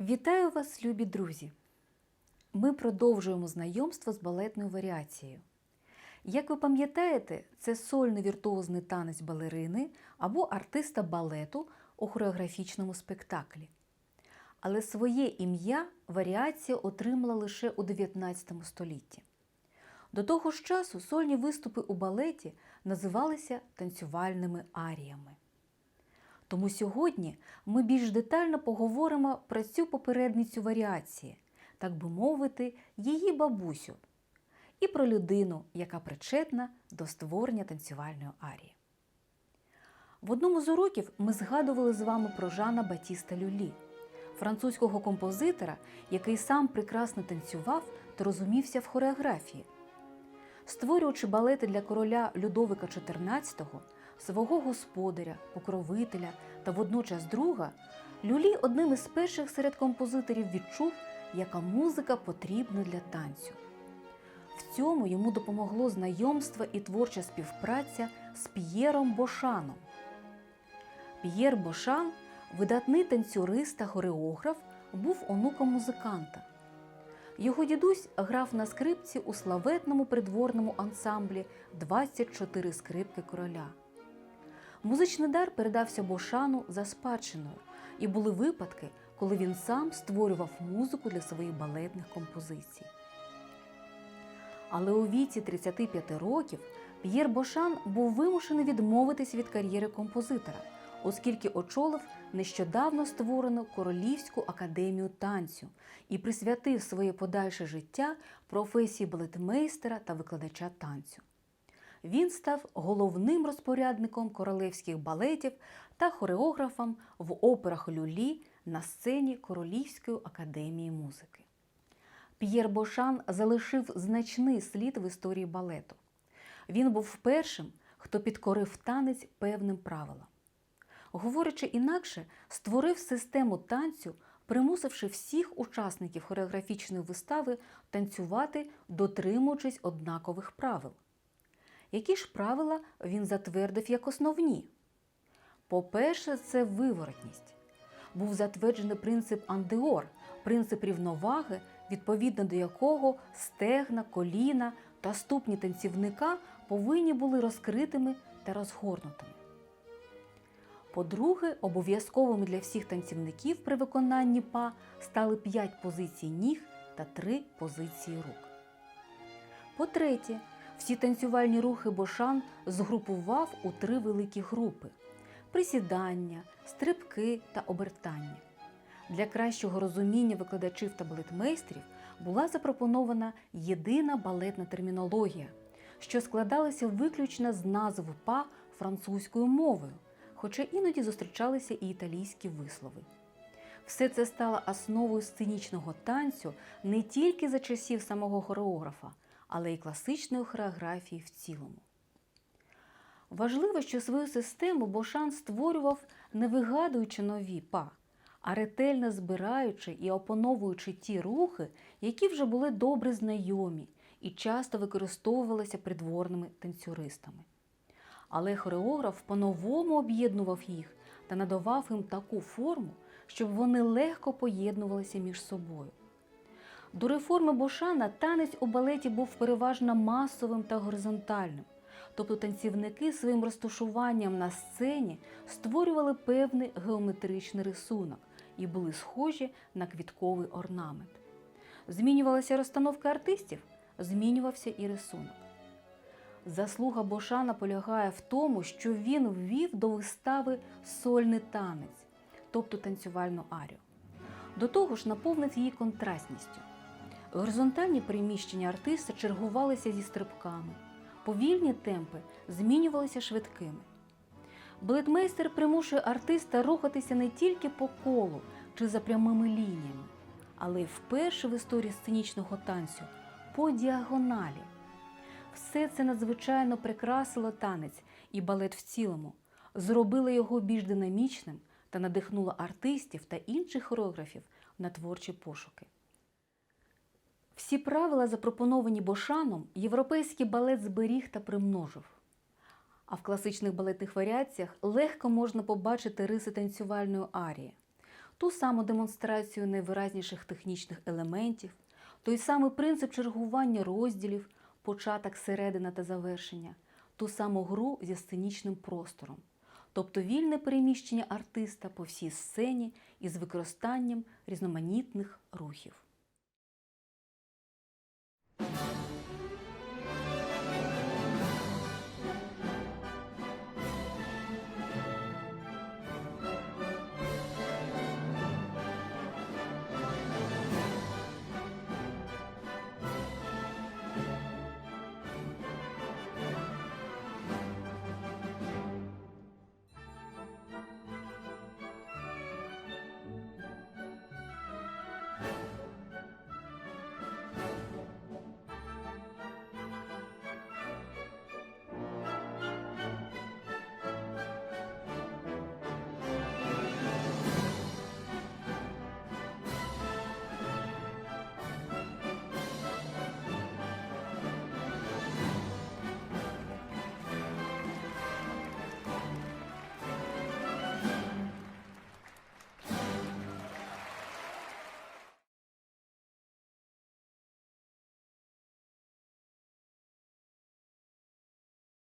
Вітаю вас, любі друзі! Ми продовжуємо знайомство з балетною варіацією. Як ви пам'ятаєте, це сольний віртуозний танець балерини або артиста балету у хореографічному спектаклі. Але своє ім'я варіація отримала лише у 19 столітті. До того ж часу сольні виступи у балеті називалися танцювальними аріями. Тому сьогодні ми більш детально поговоримо про цю попередницю варіації, так би мовити, її бабусю, і про людину, яка причетна до створення танцювальної арії. В одному з уроків ми згадували з вами про Жана Батіста Люлі, французького композитора, який сам прекрасно танцював та розумівся в хореографії. Створюючи балети для короля Людовика XIV, свого господаря, покровителя та водночас друга, Люлі одним із перших серед композиторів відчув, яка музика потрібна для танцю. В цьому йому допомогло знайомство і творча співпраця з П'єром Бошаном. П'єр Бошан, видатний танцюрист та хореограф, був онуком музиканта. Його дідусь грав на скрипці у славетному придворному ансамблі 24 скрипки короля. Музичний дар передався Бошану за спадщиною, і були випадки, коли він сам створював музику для своїх балетних композицій. Але у віці 35 років П'єр Бошан був вимушений відмовитись від кар'єри композитора, оскільки очолив нещодавно створену Королівську академію танцю і присвятив своє подальше життя професії балетмейстера та викладача танцю. Він став головним розпорядником королевських балетів та хореографом в операх Люлі на сцені Королівської академії музики. П'єр Бошан залишив значний слід в історії балету. Він був першим, хто підкорив танець певним правилам. Говорячи інакше, створив систему танцю, примусивши всіх учасників хореографічної вистави танцювати, дотримуючись однакових правил. Які ж правила він затвердив як основні? По-перше, це виворотність. Був затверджений принцип андеор, принцип рівноваги, відповідно до якого стегна, коліна та ступні танцівника повинні були розкритими та розгорнутими. По-друге, обов'язковими для всіх танцівників при виконанні па стали 5 позицій ніг та 3 позиції рук. По-третє, всі танцювальні рухи Бошан згрупував у три великі групи: присідання, стрибки та обертання. Для кращого розуміння викладачів та балетмейстрів була запропонована єдина балетна термінологія, що складалася виключно з назв па французькою мовою, хоча іноді зустрічалися і італійські вислови. Все це стало основою сценічного танцю не тільки за часів самого хореографа, але й класичної хореографії в цілому. Важливо, що свою систему Бошан створював не вигадуючи нові па, а ретельно збираючи і опановуючи ті рухи, які вже були добре знайомі і часто використовувалися придворними танцюристами. Але хореограф по-новому об'єднував їх та надавав їм таку форму, щоб вони легко поєднувалися між собою. До реформи Бошана танець у балеті був переважно масовим та горизонтальним, тобто танцівники своїм розташуванням на сцені створювали певний геометричний рисунок і були схожі на квітковий орнамент. Змінювалася розстановка артистів, змінювався і рисунок. Заслуга Бошана полягає в тому, що він ввів до вистави сольний танець, тобто танцювальну арію. До того ж, наповнив її контрастністю. Горизонтальні приміщення артиста чергувалися зі стрибками, повільні темпи змінювалися швидкими. Балетмейстер примушує артиста рухатися не тільки по колу чи за прямими лініями, але й вперше в історії сценічного танцю по діагоналі. Все це надзвичайно прикрасило танець і балет в цілому, зробило його більш динамічним та надихнуло артистів та інших хореографів на творчі пошуки. Всі правила, запропоновані Бошаном, європейський балет зберіг та примножив. А в класичних балетних варіаціях легко можна побачити риси танцювальної арії. ту саму демонстрацію найвиразніших технічних елементів, той самий принцип чергування розділів, початок, середина та завершення, ту саму гру зі сценічним простором, тобто вільне переміщення артиста по всій сцені із використанням різноманітних рухів.